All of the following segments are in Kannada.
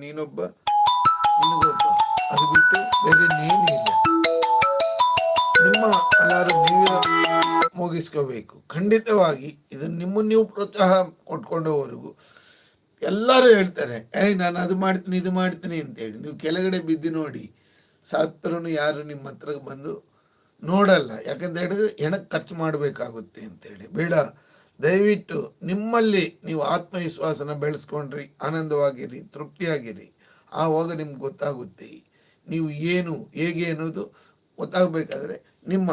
ನೀನೊಬ್ಬ, ನಿನಗೊಬ್ಬ. ಅದು ಬಿಟ್ಟು ಬೇರೆ ನೀನು ಇಲ್ಲ. ನಿಮ್ಮ ಅಲಾರಂ ನೀವೇ ಮುಗಿಸ್ಕೋಬೇಕು. ಖಂಡಿತವಾಗಿ ಇದನ್ನು ನಿಮ್ಮ ನೀವು ಪ್ರೋತ್ಸಾಹ ಕೊಟ್ಕೊಂಡವರೆಗೂ ಎಲ್ಲರೂ ಹೇಳ್ತಾರೆ, ಏಯ್, ನಾನು ಅದು ಮಾಡ್ತೀನಿ, ಇದು ಮಾಡ್ತೀನಿ ಅಂತೇಳಿ. ನೀವು ಕೆಳಗಡೆ ಬಿದ್ದು ನೋಡಿ ಸಾತ್ರನು ಯಾರು ನಿಮ್ಮ ಹತ್ರ ಬಂದು ನೋಡಲ್ಲ. ಯಾಕಂತ ಹೇಳಿದ್ರೆ ಹೆಣಕ್ಕೆ ಖರ್ಚು ಮಾಡಬೇಕಾಗುತ್ತೆ ಅಂತೇಳಿ. ಬೇಡ. ದಯವಿಟ್ಟು ನಿಮ್ಮಲ್ಲಿ ನೀವು ಆತ್ಮವಿಶ್ವಾಸನ ಬೆಳೆಸ್ಕೊಂಡ್ರಿ, ಆನಂದವಾಗಿರಿ, ತೃಪ್ತಿಯಾಗಿರಿ. ಆವಾಗ ನಿಮ್ಗೆ ಗೊತ್ತಾಗುತ್ತೆ. ನೀವು ಏನು, ಹೇಗೆ ಅನ್ನೋದು ಗೊತ್ತಾಗಬೇಕಾದ್ರೆ ನಿಮ್ಮ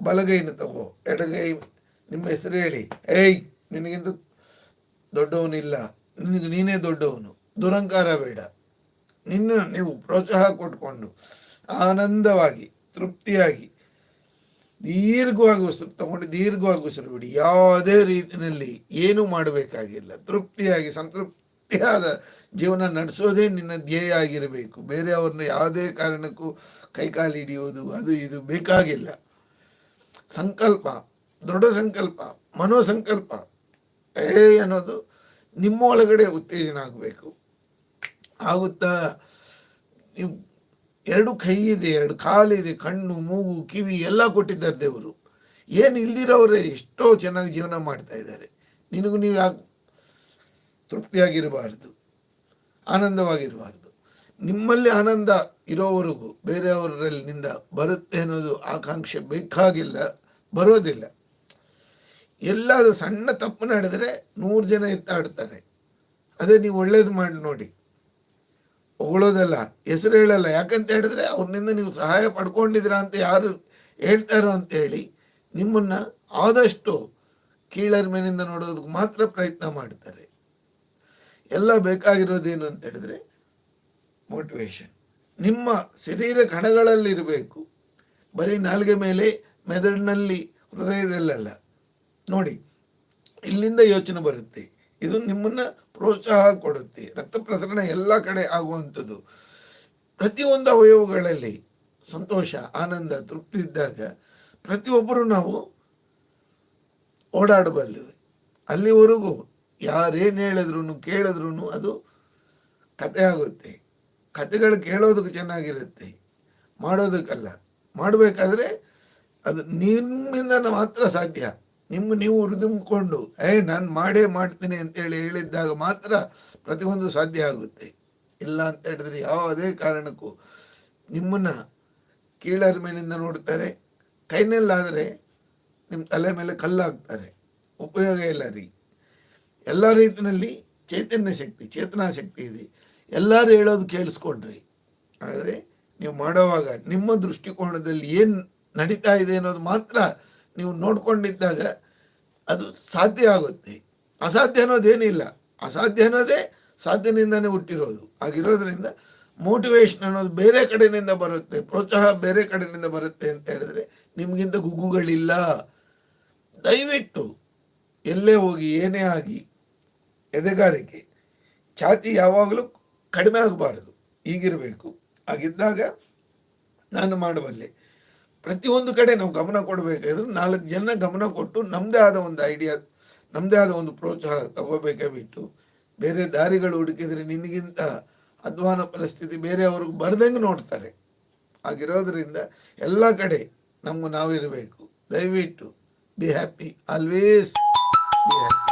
ಬಲಗೈನ ತಗೋ, ಎಡಗೈ, ನಿಮ್ಮ ಹೆಸರು ಹೇಳಿ, ಏಯ್, ನಿನಗಿಂತ ದೊಡ್ಡವನಿಲ್ಲ, ನಿನಗೆ ನೀನೇ ದೊಡ್ಡವನು, ದುರಂಕಾರ ಬೇಡ. ನಿನ್ನ ನೀವು ಪ್ರೋತ್ಸಾಹ ಕೊಟ್ಕೊಂಡು ಆನಂದವಾಗಿ, ತೃಪ್ತಿಯಾಗಿ ದೀರ್ಘವಾಗಿ ಉಸಿರು ತಗೊಂಡು ದೀರ್ಘವಾಗಿ ಉಸಿರು ಬಿಡಿ. ಯಾವುದೇ ರೀತಿಯಲ್ಲಿ ಏನು ಮಾಡಬೇಕಾಗಿಲ್ಲ. ತೃಪ್ತಿಯಾಗಿ, ಸಂತೃಪ್ತಿಯಾದ ಜೀವನ ನಡೆಸೋದೇ ನಿನ್ನ ಧ್ಯೇಯ ಆಗಿರಬೇಕು. ಬೇರೆ ಅವ್ರನ್ನ ಯಾವುದೇ ಕಾರಣಕ್ಕೂ ಕೈಕಾಲು ಹಿಡಿಯೋದು ಅದು ಇದು ಬೇಕಾಗಿಲ್ಲ. ಸಂಕಲ್ಪ, ದೃಢ ಸಂಕಲ್ಪ, ಮನೋಸಂಕಲ್ಪ, ಏ ಅನ್ನೋದು ನಿಮ್ಮೊಳಗಡೆ ಉತ್ತೇಜನ ಆಗಬೇಕು. ಆಗುತ್ತಾ, ನೀವು ಎರಡು ಕೈ ಇದೆ, ಎರಡು ಕಾಲಿದೆ ಕಣ್ಣು, ಮೂಗು, ಕಿವಿ ಎಲ್ಲ ಕೊಟ್ಟಿದ್ದಾರೆ ದೇವರು. ಏನು ಇಲ್ದಿರೋರೇ ಎಷ್ಟೋ ಚೆನ್ನಾಗಿ ಜೀವನ ಮಾಡ್ತಾ ಇದ್ದಾರೆ. ನಿನಗೂ ನೀವು ಯಾಕೆ ತೃಪ್ತಿಯಾಗಿರಬಾರ್ದು? ಆನಂದವಾಗಿರಬಾರ್ದು. ನಿಮ್ಮಲ್ಲಿ ಆನಂದ ಇರೋವರೆಗೂ ಬೇರೆಯವರಲ್ಲಿಂದ ಬರುತ್ತೆ ಅನ್ನೋದು ಆಕಾಂಕ್ಷೆ ಬೇಕಾಗಿಲ್ಲ, ಬರೋದಿಲ್ಲ. ಎಲ್ಲಾದರೂ ಸಣ್ಣ ತಪ್ಪು ನಡೆದರೆ ನೂರು ಜನ ಎತ್ತಾಡ್ತಾರೆ. ಅದೇ ನೀವು ಒಳ್ಳೇದು ಮಾಡಿ ನೋಡಿ. ಹೊಗಳೋದಲ್ಲ ಹೆಸರು ಹೇಳಲ್ಲ. ಯಾಕಂತ ಹೇಳಿದ್ರೆ ಅವ್ರನಿಂದ ನೀವು ಸಹಾಯ ಪಡ್ಕೊಂಡಿದ್ದೀರಾ ಅಂತ ಯಾರು ಹೇಳ್ತಾರೋ ಅಂತ ಹೇಳಿ ನಿಮ್ಮನ್ನು ಆದಷ್ಟು ಕೀಳರ್ಮೆನಿಂದ ನೋಡೋದಕ್ಕೆ ಮಾತ್ರ ಪ್ರಯತ್ನ ಮಾಡ್ತಾರೆ. ಎಲ್ಲ ಬೇಕಾಗಿರೋದೇನು ಅಂತ ಹೇಳಿದ್ರೆ ಮೋಟಿವೇಶನ್ ನಿಮ್ಮ ಶರೀರ ಕಣಗಳಲ್ಲಿರಬೇಕು. ಬರೀ ನಾಲ್ಗೆ ಮೇಲೆ ಮೆದುಳಿನಲ್ಲಿ ಹೃದಯದಲ್ಲಲ್ಲ. ನೋಡಿ, ಇಲ್ಲಿಂದ ಯೋಚನೆ ಬರುತ್ತೆ. ಇದು ನಿಮ್ಮನ್ನ ಪ್ರೋತ್ಸಾಹ ಕೊಡುತ್ತೆ. ರಕ್ತ ಪ್ರಸರಣ ಎಲ್ಲ ಕಡೆ ಆಗುವಂಥದ್ದು. ಪ್ರತಿಯೊಂದು ಅವಯವಗಳಲ್ಲಿ ಸಂತೋಷ, ಆನಂದ, ತೃಪ್ತಿ ಇದ್ದಾಗ ಪ್ರತಿಯೊಬ್ಬರು ನಾವು ಓಡಾಡಬಲ್ಲೆವು. ಅಲ್ಲಿವರೆಗೂ ಯಾರೇನು ಹೇಳಿದ್ರು ಕೇಳಿದ್ರು ಅದು ಕತೆ ಆಗುತ್ತೆ. ಕತೆಗಳು ಕೇಳೋದಕ್ಕೆ ಚೆನ್ನಾಗಿರುತ್ತೆ. ಮಾಡೋದಕ್ಕಲ್ಲ. ಮಾಡಬೇಕಾದ್ರೆ ಅದು ನಿಮ್ಮಿಂದ ಮಾತ್ರ ಸಾಧ್ಯ. ನಿಮ್ಮ ನೀವು ಹುರಿದುಂಬಿಕೊಂಡು, ಏ, ನಾನು ಮಾಡೇ ಮಾಡ್ತೀನಿ ಅಂತೇಳಿ ಹೇಳಿದ್ದಾಗ ಮಾತ್ರ ಪ್ರತಿಯೊಂದು ಸಾಧ್ಯ ಆಗುತ್ತೆ. ಇಲ್ಲ ಅಂತ ಹೇಳಿದ್ರೆ ಯಾವುದೇ ಕಾರಣಕ್ಕೂ ನಿಮ್ಮನ್ನು ಮೇಲಿಂದ ನೋಡ್ತಾರೆ, ಕೈನಲ್ಲಾದರೆ ನಿಮ್ಮ ತಲೆ ಮೇಲೆ ಕಲ್ಲಾಗ್ತಾರೆ. ಉಪಯೋಗ ಇಲ್ಲ ರೀ. ಎಲ್ಲ ರೀತಿಯಲ್ಲಿ ಚೈತನ್ಯ ಶಕ್ತಿ, ಚೇತನಾ ಶಕ್ತಿ ಇದೆ. ಎಲ್ಲರೂ ಹೇಳೋದು ಕೇಳಿಸ್ಕೊಂಡ್ರಿ. ಆದರೆ ನೀವು ಮಾಡೋವಾಗ ನಿಮ್ಮ ದೃಷ್ಟಿಕೋನದಲ್ಲಿ ಏನು ನಡೀತಾ ಇದೆ ಅನ್ನೋದು ಮಾತ್ರ ನೀವು ನೋಡ್ಕೊಂಡಿದ್ದಾಗ ಅದು ಸಾಧ್ಯ ಆಗುತ್ತೆ. ಅಸಾಧ್ಯ ಅನ್ನೋದೇನಿಲ್ಲ. ಅಸಾಧ್ಯ ಅನ್ನೋದೇ ಸಾಧ್ಯನಿಂದನೇ ಹುಟ್ಟಿರೋದು. ಆಗಿರೋದ್ರಿಂದ ಮೋಟಿವೇಶನ್ ಅನ್ನೋದು ಬೇರೆ ಕಡೆಯಿಂದ ಬರುತ್ತೆ. ಪ್ರೋತ್ಸಾಹ ಬೇರೆ ಕಡೆಯಿಂದ ಬರುತ್ತೆ ಅಂತ ಹೇಳಿದ್ರೆ ನಿಮಗಿಂತ ಗುಗ್ಗುಗಳಿಲ್ಲ. ದಯವಿಟ್ಟು ಎಲ್ಲೇ ಹೋಗಿ, ಏನೇ ಆಗಿ, ಎದೆಗಾರಿಕೆ ಛಾತಿ ಯಾವಾಗಲೂ ಕಡಿಮೆ ಆಗಬಾರದು. ಈಗಿರಬೇಕು. ಹಾಗಿದ್ದಾಗ ನಾನು ಮಾಡಬಲ್ಲೆ ಪ್ರತಿಯೊಂದು ಕಡೆ ನಾವು ಗಮನ ಕೊಡಬೇಕಾದ್ರೆ ನಾಲ್ಕು ಜನ ಗಮನ ಕೊಟ್ಟು ನಮ್ಮದೇ ಆದ ಒಂದು ಐಡಿಯಾ ನಮ್ಮದೇ ಆದ ಒಂದು ಪ್ರೋತ್ಸಾಹ ತಗೋಬೇಕೇ ಬಿಟ್ಟು ಬೇರೆ ದಾರಿಗಳು ಹುಡುಕಿದ್ರೆ ನಿನಗಿಂತ ಅಧ್ವಾನ ಪರಿಸ್ಥಿತಿ ಬೇರೆಯವ್ರಿಗೆ ಬರ್ದಂಗೆ ನೋಡ್ತಾರೆ. ಹಾಗಿರೋದ್ರಿಂದ ಎಲ್ಲ ಕಡೆ ನಮ್ಮ ನಾವಿರಬೇಕು. ದಯವಿಟ್ಟು be happy always be happy